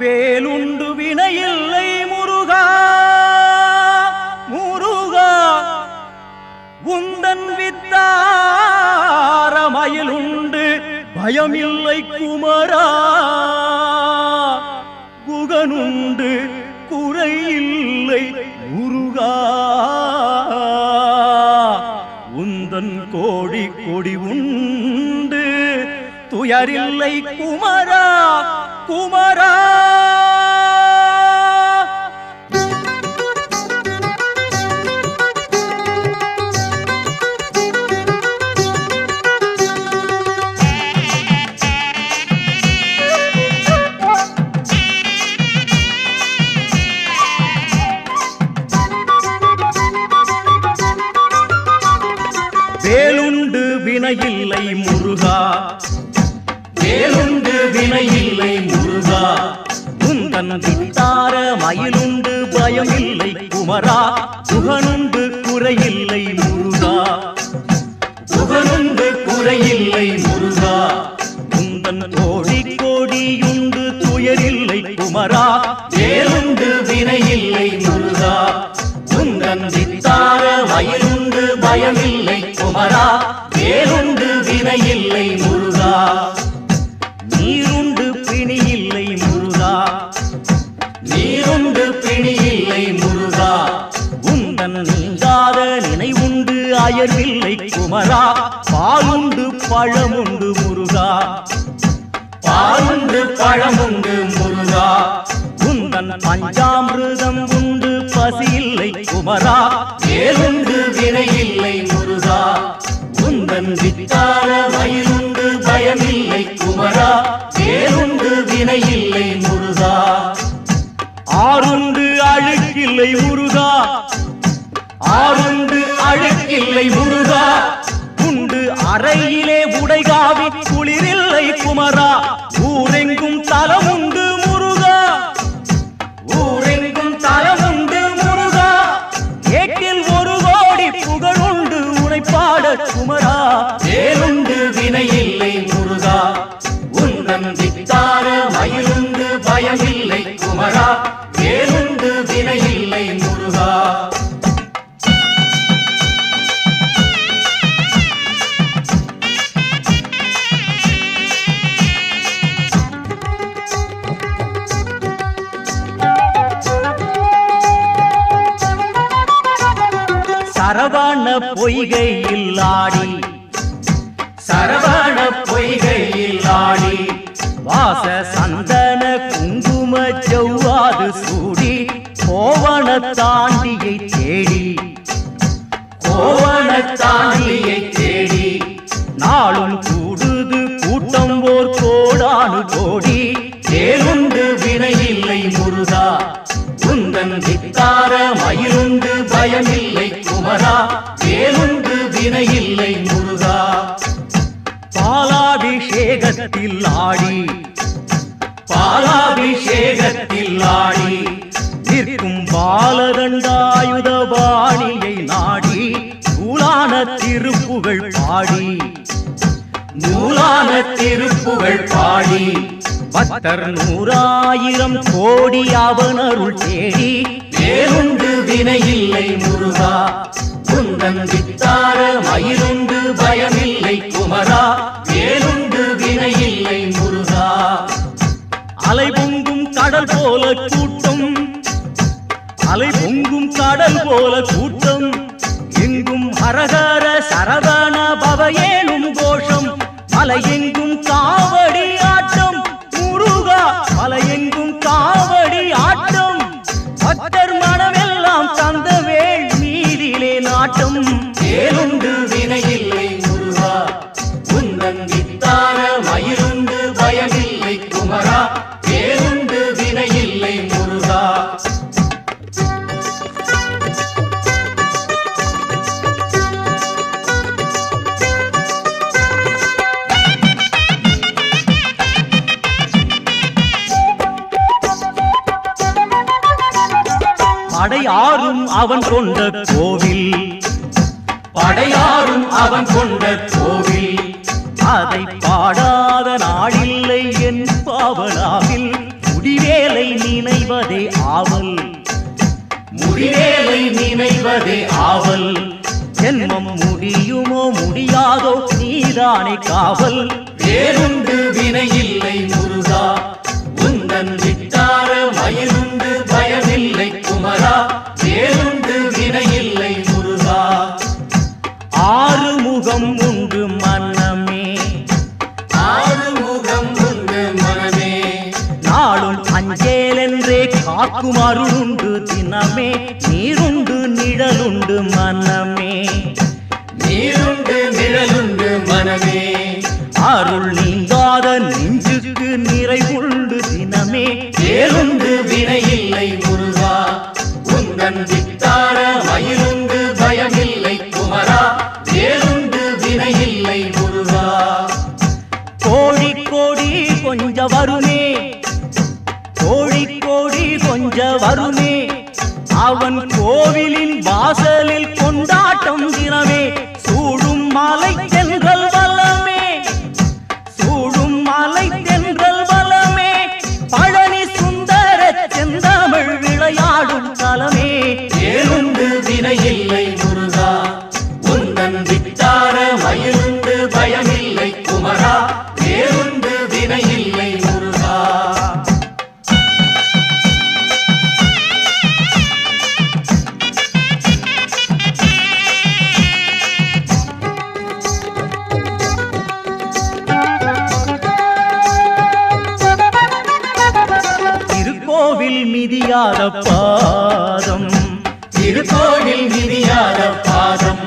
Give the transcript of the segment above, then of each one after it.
வேலுண்டு வினையில்லை முருகா. முருகா உந்தன் வித்தாரமயிலுண்டு பயமில்லை குமரா. குகனுண்டு குறையில்லை முருகா. உந்தன் கோடி கொடி உண்டு துயரில்லை குமரா. குமரா. வேலுண்டு வினையில்லை முருகா. வேலுண்டு வினையில்லை முருகா. உந்தன் வித்தார மயிலுண்டு பயம் இல்லை குமரா. சுகனுண்டு குறையில்லை முருகா. சுகனுண்டு குறையில்லை முருகா. உந்தன் கோடி கோடியுண்டு துயரில்லை குமரா. வேலுண்டு நினைவுண்டு இல்லை குமரா. பாலுண்டு பழமுண்டு முருகா. பாலுண்டு பழமுண்டு முருகா. உந்தன் பஞ்சாமிருதம் உண்டு பசியில்லை குமரா. ஏருந்து வினை இல்லை முருகா. உந்தன் வித்தார வயிறுண்டு பயமில்லை குமரா. ஏருந்து வினை இல்லை முருகா. ஆறுண்டு அழுக்கில்லை முருகா. ஆறுண்டு அழுக்கில்லை முருகா. உண்டு அறையிலே உடைகாவி குளிரில்லை குமரா. ஊரெங்கும் தலமுண்டு முருகா. ஊரெங்கும் தலமுண்டு முருகா. ஏட்டில் ஒரு கோடி புகழுண்டு உனைப்பாட குமரா. சரவான பொய்கையில் ஆடி. சரவான பொய்கையில் ஆடி. வாச சந்தன குங்கும செவ்வாது சூடி. கோவண தாண்டியை தேடி. கோவண தாண்டியை தேடி. நாளும் கூடுது கூட்டம் ஓர் கோடானு கோடி. தேருண்டு வினையில்லை முருதா வினையில்லை முருகா பாலாபிஷேகத்தில் ஆடி. பாலாபிஷேகத்தில் ஆடி. நிற்கும் பாலதண்டாயுதபாணியை நாடி. நூலான திருப்புகள் பாடி. நூலான திருப்புகள் பாடி. பத்தர் நூறாயிரம் கோடி அவனருள் தேடி. வேறுண்டு வினையில்லை முருகா. குந்தன் சித்தார மயிருண்டு பயமில்லை குமரா வேலுண்டு வினையில்லை முருகா. அலை பொங்கும் கடல் போல கூட்டம் அலை பொங்கும் கடல் போல கூட்டம். எங்கும் ஹரஹர சரவண பவயேனும் கோஷம் மலை எங்கும் காவடி ஆட்டம். முருகா மலை எங்கும் காவடி ஆட்டம். பக்தர் படையாரும் அவன் கொண்ட கோவில். படையாரும் அவன் கொண்ட கோவில். அதை பாடாத நாடில்லை என் பாவலாவில். முடிவேலை நினைவதே ஆவல். முடிவேலை நினைவதே ஆவல். ஜென்மம் முடியுமோ முடியாதோ நீதானே காவல். வேறுண்டு வினையில்லை முருகா. உந்தன் விட்டார மயிலும் காக்கும் அருளுண்டு தினமே நீருண்டு நிழலுண்டு மன்னமே நீருண்டு நிழலுண்டு மனமே. அருள் கொஞ்ச வருமே அவன் கோவிலின் வாசலில் கொண்டாட்டம் தினமே சூடும் மலை மிதியாத பாதம். திருக்கோவில் விதியாத பாதம்.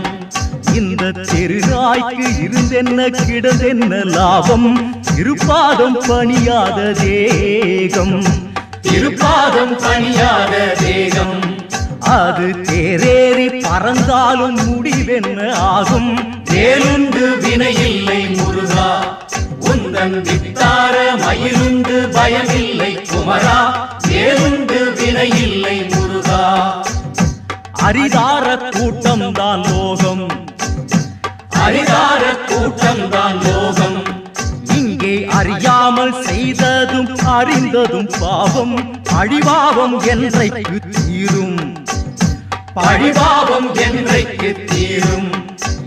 இந்த திருநாய்க்கு இருந்தென்ன கிடந்தென்ன லாபம்? திருப்பாதம் பணியாத தேகம். திருப்பாதம் பணியாத தேகம். அது தேரேறி பறந்தாலும் முடிவென்ன ஆகும்? வேலுண்டு வினையில்லை முருகா. உந்தன் வித்தார மயிலுண்டு பயமில்லை குமரா. வேலுண்டு வினையில்லை முருகா. அரிதார கூட்டம் தான் லோகம். அரிதார கூட்டம் தான் லோகம். இங்கே அறியாமல் செய்ததும் அறிந்ததும் பாவம். அழிவாவம் என்றைக்கு தீரும்? பழிபாவம் என்றைக்கு தீரும்?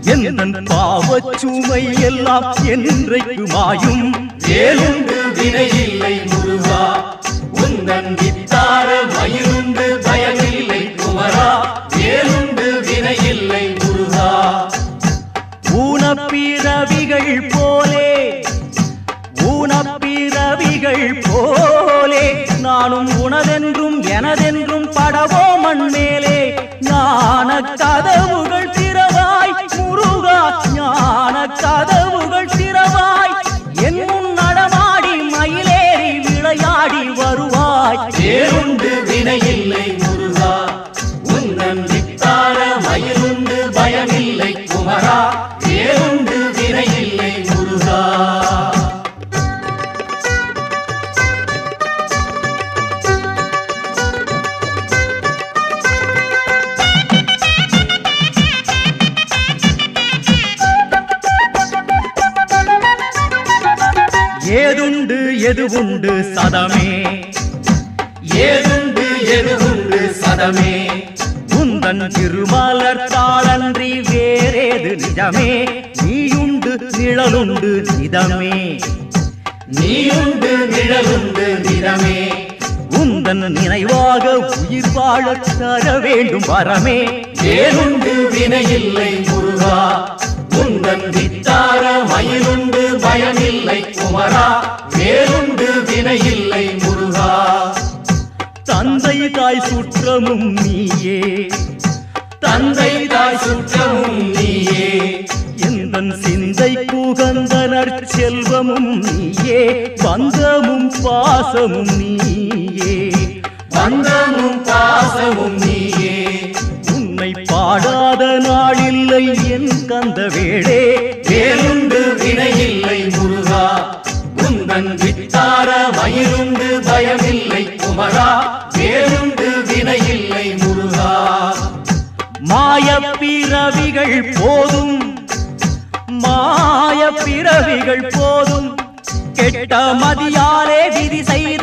எந்த பாவச் சுமை எல்லாம் என்றைக்கு மாயும்? வேலுண்டு வினையில்லை முருகா. உந்தன் வித்தார மயிலுண்டு பயமில்லை எதுவுண்டு சதமே? ஏதுண்டு எதுவுண்டு சதமே? உந்தன் திருமலர் தாளன்றி வேறேது நிஜமே? நீயுண்டு நிழலுண்டு நிதமே? நீயுண்டு நிழலுண்டு நிதமே? உந்தன் நினைவாக உயிர் வாழ தர வேண்டும் வரமே? ஏதுண்டு வினையில்லை முருகா? உந்தன் வித்தார மயிலுண்டு பயமில்லை குமரா வேலுண்டு வினையில்லை முருகா. தந்தை தாய் சுற்றமும் நீயே. தந்தை தாய் சுற்றமும் நீயே. எந்தன் சிந்தை குகந்தனர் செல்வமும் நீயே. பந்தமும் பாசமும் நீயே. பந்தமும் பாசமும் நீயே. பாடாத நாளில்லை என் கந்த வேளே வேலுண்டு வினையில்லை முருகா. உந்தன் வித்தார மயிலுண்டு பயமில்லை குமரா. வேலுண்டு வினையில்லை முருகா. மாய பிறவிகள் போதும். மாய பிறவிகள் போதும். கெட்ட மதியாலே விதி செய்த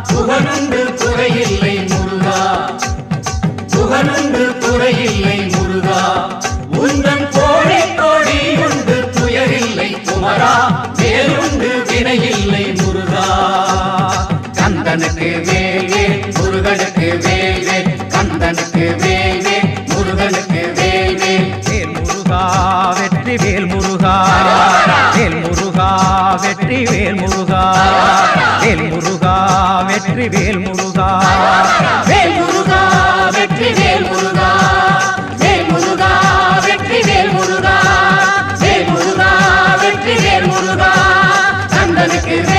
புகனுண்டு குறையில்லை முருகா. புகனுண்டு Thank you.